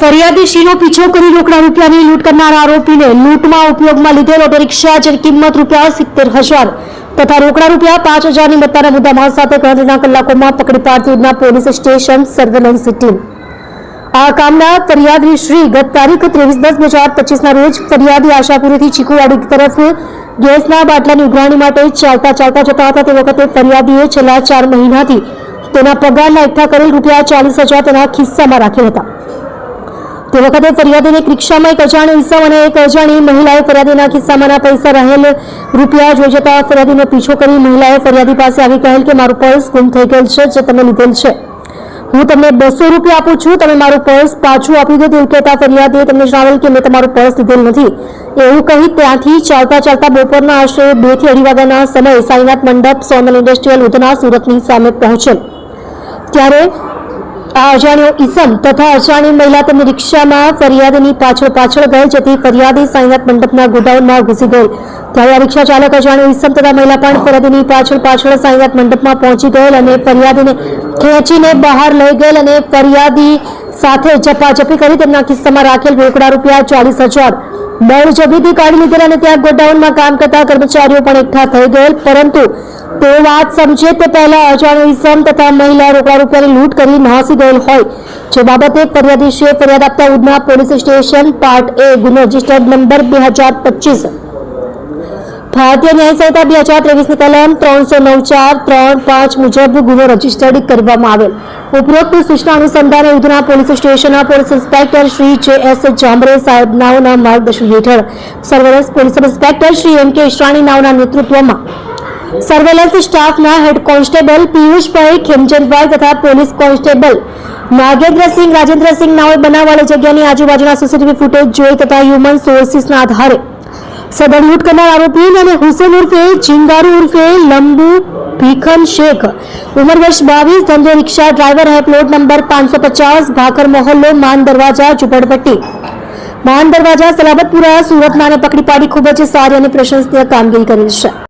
ફરિયાદી શીનો પીછો કરી રોકડા રૂપિયાની લૂંટ કરનાર આરોપીને લૂંટમાં ઉપયોગમાં લીધેલ ઓટો રિક્ષા જેની કિંમત રૂપિયા સિત્તેર હજાર તથા રોકડા રૂપિયા પાંચ હજારની મત્તાના મુદ્દામાલ સાથે ગણતરીના કલાકોમાં પકડી પાડતી Udhna police station surveillance team. આ કામના ફરિયાદી શ્રી ગત તારીખ ત્રેવીસ દસ બે હજાર પચીસના રોજ ફરિયાદી આશાપુરીથી ચીકુવાડી તરફ ગેસના બાટલાની ઉઘરાણી માટે ચાલતા ચાલતા જતા હતા. તે વખતે ફરિયાદીએ છેલ્લા ચાર મહિનાથી તેના પગારના એકઠા કરેલ રૂપિયા ચાલીસ હજાર તેના ખિસ્સામાં રાખેલ હતા. તે વખતે ફરિયાદીને રિક્ષામાં એક અજાણી ઇસમ અને એક અજાણી મહિલાએ ફરિયાદીના ખિસ્સામાંના પૈસા રહેલ રૂપિયા જોઈ જતા ફરિયાદીનો પીછો કરી મહિલાએ ફરિયાદી પાસે આવી કહેલ કે મારું પર્સ ગુમ થઈ ગયેલ છે, જે તમે લીધેલ છે. હું તમને બસો રૂપિયા આપું છું, તમે મારું પર્સ પાછું આપી દો તેવું કહેતા ફરિયાદીએ તમને જણાવેલ કે મેં તમારું પર્સ લીધેલ નથી. એવું કહી ત્યાંથી ચાલતા ચાલતા બપોરના આશરે બેથી અઢી વાગ્યાના સમયે સાઈનાથ મંડપ, સોનલ ઇન્ડસ્ટ્રીયલ ઉધના સુરતની સામે પહોંચેલ. ત્યારે આ અજાણ્યો ઈસમ તથા અજાણી મહિલા તેમની રિક્ષામાં ફરિયાદીની પાછળ પાછળ ગઈ જતી ફરિયાદી સાંઈનાથ મંડપના ગોડાઉનમાં ઘૂસી ગઈ. ત્યારે આ રિક્ષા ચાલક અજાણ્યો ઈસમ તથા મહિલા પણ ફરિયાદીની પાછળ પાછળ સાંઈનાથ મંડપમાં પહોંચી ગયેલ અને ફરિયાદીને ખેંચીને બહાર લઈ ગયેલ અને ફરિયાદી સાથે ઝપાઝપી કરી તેમના કિસ્સામાં રાખેલ રોકડા રૂપિયા ચાલીસ હજાર બળજબરીથી કાઢી લીધેલ અને ત્યાં ગોડાઉનમાં કામ કરતા કર્મચારીઓ પણ એકઠા થઈ ગયેલ. પરંતુ તે વાત સમજે તે પહેલા અજાણ્યો ઇસમ તથા મહિલા રોકડા રૂપિયાની લૂંટ કરી નાસી ગયેલ હોય. જે બાબતે ફરિયાદીશે ફરિયાદ આપતા Udhna police station part A ગુનો રજિસ્ટર્ડ નંબર બે હજાર પચીસ. ભારતીય ન્યાય સંહિતા બે હજાર ત્રેવીસની કલમ ત્રણસો નવ ચાર ત્રણ પાંચ મુજબ ગુનો રજીસ્ટર્ડ કરવામાં આવેલ. ઉપરોક્ત સૂચના અનુસંધાને ઉધના પોલીસ સ્ટેશનના police inspector Shri J S Jambare સાહેબ નાઓના માર્ગદર્શન હેઠળ surveillance police inspector Shri M K Ishrani નેતૃત્વમાં સર્વેલન્સ સ્ટાફના હેડ કોન્સ્ટેબલ પિયુષભાઈ ખેમચંદભાઈ તથા પોલીસ કોન્સ્ટેબલ નાગેન્દ્રસિંહ રાજેન્દ્રસિંહ નાઓએ બનાવવાળી જગ્યાની આજુબાજુના સીસીટીવી ફૂટેજ જોઈ તથા હ્યુમન સોર્સિસના આધારે સદર લૂંટ કરનાર આરોપી અને હુસેન ઉર્ફે, ચિંગારુ ઉર્ફે, લંબુ ભીખન શેખ. ઉંમર વર્ષ બાવીસ, ધંધો રિક્ષા ડ્રાઈવર હે, પ્લોટ નંબર પાંચસો પચાસ, ભાખર મોહલ્લો, માન દરવાજા, ઝુંપડપટ્ટી. માન દરવાજા, સલાબતપુરા સુરતમાં પકડી પાડી ખૂબ જ સારી અને પ્રશંસનીય કામગીરી કરેલ છે.